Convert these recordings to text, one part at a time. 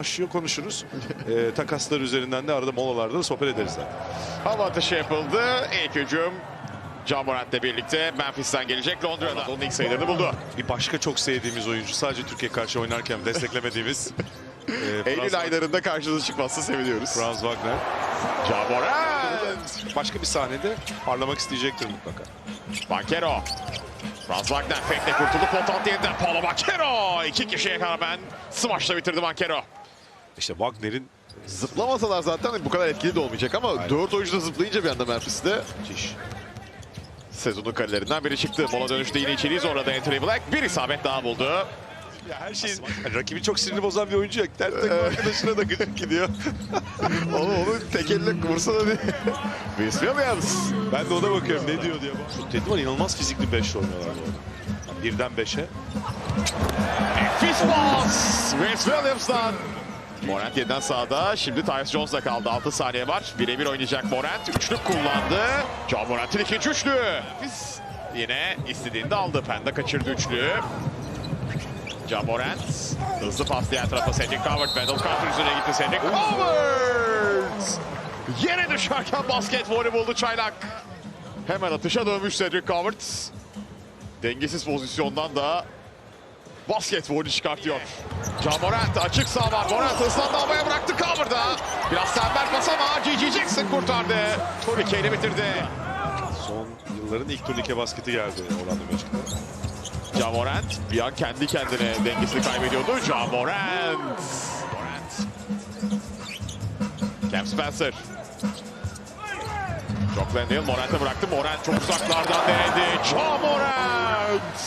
başlıyor konuşuruz. Ee, takaslar üzerinden de arada molalarda da sohbet ederiz zaten. Hava atışı yapıldı. İlk hücum Can Morant'le birlikte Memphis'ten gelecek Londra'da. Onun ilk sayılarını buldu. Bir başka çok sevdiğimiz oyuncu sadece Türkiye karşı oynarken desteklemediğimiz e, Franz, Eylül aylarında karşınıza çıkması seviniyoruz. Franz Wagner. Can Morant. Başka bir sahnede parlamak isteyecektir mutlaka. Bankero. Franz Wagner fake'le kurtuldu. Potant yeniden Paulo Bankero. İki kişiye rağmen smaçla bitirdi Bankero. İşte Wagner'in Zıplamasalar zaten bu kadar etkili de olmayacak ama Aynen. 4 oyuncu da zıplayınca bir anda Memphis'te müthiş. Sezonun kalelerinden biri çıktı. Mola dönüşte yine içeriyiz. Orada Anthony Black bir isabet daha buldu. Ya her şey yani rakibi çok sinirini bozan bir oyuncu ya. Ter takım arkadaşına da gıcık gidiyor. onu onu tek elle vursana diye. Vince Williams. Ben de ona bakıyorum ne diyor diye. Şu Teddy var inanılmaz fizikli 5 oynuyorlar bu arada. Birden 5'e. Nefis pas. Vince Williams'dan. Morant sağda. Şimdi Tyus Jones'la kaldı. 6 saniye var. Birebir oynayacak Morant. Üçlük kullandı. John Morant'ın ikinci üçlü. Nefis. Yine istediğini de aldı. Penda kaçırdı üçlü. John Morant. Hızlı pas diğer tarafa Cedric Coward. Battle Carter üzerine gitti Cedric Coward. Yere düşerken basket voleyboldu Çaylak. Hemen atışa dönmüş Cedric Coward. Dengesiz pozisyondan da basket volü çıkartıyor. Can Morant açık sağ var. Morant hızlandı havaya bıraktı cover'da. Biraz tembel pas ama G.G. Jackson kurtardı. Turnike ile bitirdi. Son yılların ilk turnike basketi geldi Orlando Magic'te. Can Morant bir an kendi kendine dengesini kaybediyordu. Can Morant. Morant. Cam Spencer. Jock Landale Morant'a bıraktı. Morant çok uzaklardan denedi. Can Morant.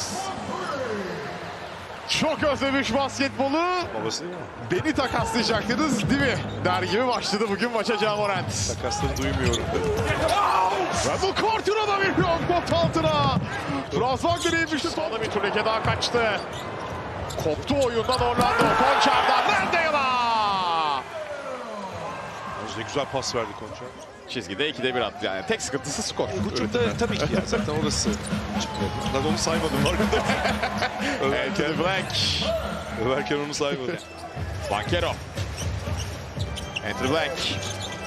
Çok özlemiş basketbolu. Babası değil mi? Beni takaslayacaktınız değil mi? Der gibi başladı bugün maça Can Morant. Takasları duymuyorum. Ve bu Carter'a da bir pot altına. Franz Wagner inmişti. Sonra bir turnike daha kaçtı. Koptu oyundan Orlando. Konçar'dan Landale'a. Ne güzel pas verdi Konça. Çizgide 2'de 1 attı yani. Tek sıkıntısı skor. Hücumda tabii ki ya zaten orası çıkmadı. Ben onu saymadım farkında. överken, Anthony Black. överken onu saymadım. Bankero. Anthony Black.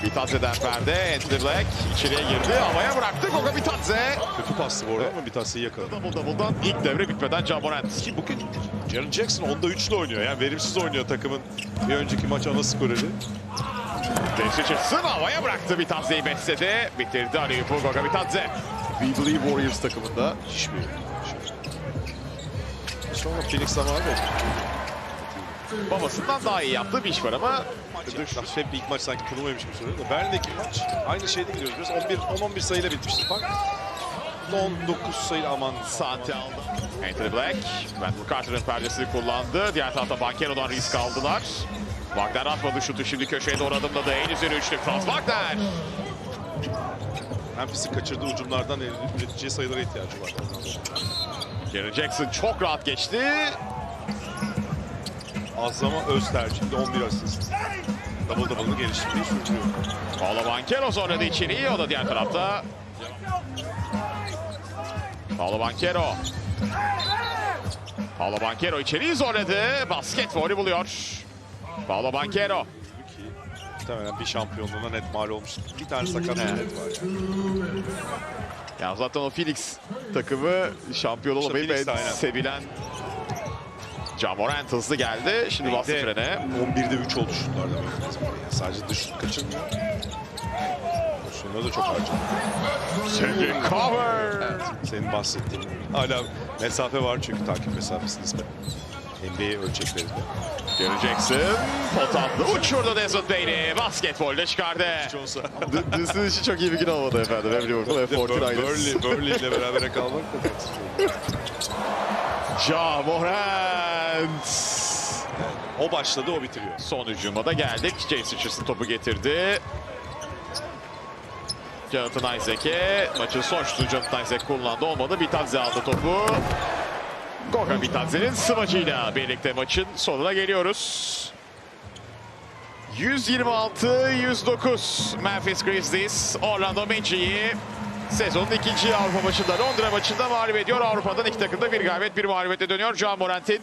Bitadze'den perde. Anthony Black içeriye girdi. Havaya bıraktı. Goga Bitadze. Kötü pastı bu arada ama bir tanesini yakaladı. Double double'dan ilk devre bitmeden Can Morant. Ki bugün Jaren Jackson onda üçlü oynuyor. Yani verimsiz oynuyor takımın bir önceki maç ana skoreri. Gençli çıksın havaya bıraktı Bitadze'yi besledi. Bitirdi Ariyupu Goga Bitadze. We Believe Warriors takımında. Hiç Sonra Phoenix da Babasından daha iyi yaptığı bir iş var ama maç. Hep ilk maç sanki turnuvaymış gibi söylüyor da Berlin'deki maç aynı şeyde gidiyoruz. Biz 11 10-11 sayıyla bitmişti fark. 19 sayı aman saati aldı. Anthony Black, Wendell Carter'ın perdesini kullandı. Diğer tarafta Bankero'dan risk aldılar. Wagner atmadı şutu şimdi köşeye doğru adımladı. En üzeri üçlük Franz Wagner. Memphis'in kaçırdığı ucumlardan üreteceği sayılara ihtiyacı var. Jaren Jackson çok rahat geçti. Azlama öz tercihinde 11 asist. Double double'ını geliştirmeyi sürdürüyor. Paulo Bankero zorladı içeriği. O da diğer tarafta. Paulo Bankero. Paulo Bankero içeriği zorladı. Basket volü buluyor. Paulo Bankero. Muhtemelen bir şampiyonluğuna net mal olmuş. Bir tane sakat var yani. Ya zaten o Phoenix takımı şampiyon olamayıp de en aynen. sevilen Can Morant hızlı geldi. Şimdi bastı frene. 11'de 3 oldu şutlarda. Yani sadece dış şut kaçırmıyor. Pozisyonları da çok harcadı. Cedric Cover. Senin bahsettiğin hala mesafe var çünkü takip mesafesi nispeten. NBA ölçeklerinde. Göreceksin. Pot attı. Uçurdu Desmond Bain'i. Basketbolde çıkardı. Dizinin işi çok iyi bir gün olmadı efendim. Hem Liverpool hem Fortnite. Burnley, ile berabere kalmak da. Can Morant. O başladı o bitiriyor. Son hücuma da geldik. James Richardson topu getirdi. Jonathan Isaac'e maçın son şutunu Jonathan Isaac kullandı. Olmadı. Bitadze aldı topu. Goga Bitadze'nin smacıyla birlikte maçın sonuna geliyoruz. 126-109 Memphis Grizzlies Orlando Magic'i sezonun ikinci Avrupa maçında Londra maçında mağlup ediyor. Avrupa'dan iki takım da bir galibiyet bir mağlubiyetle dönüyor. Can Morant'in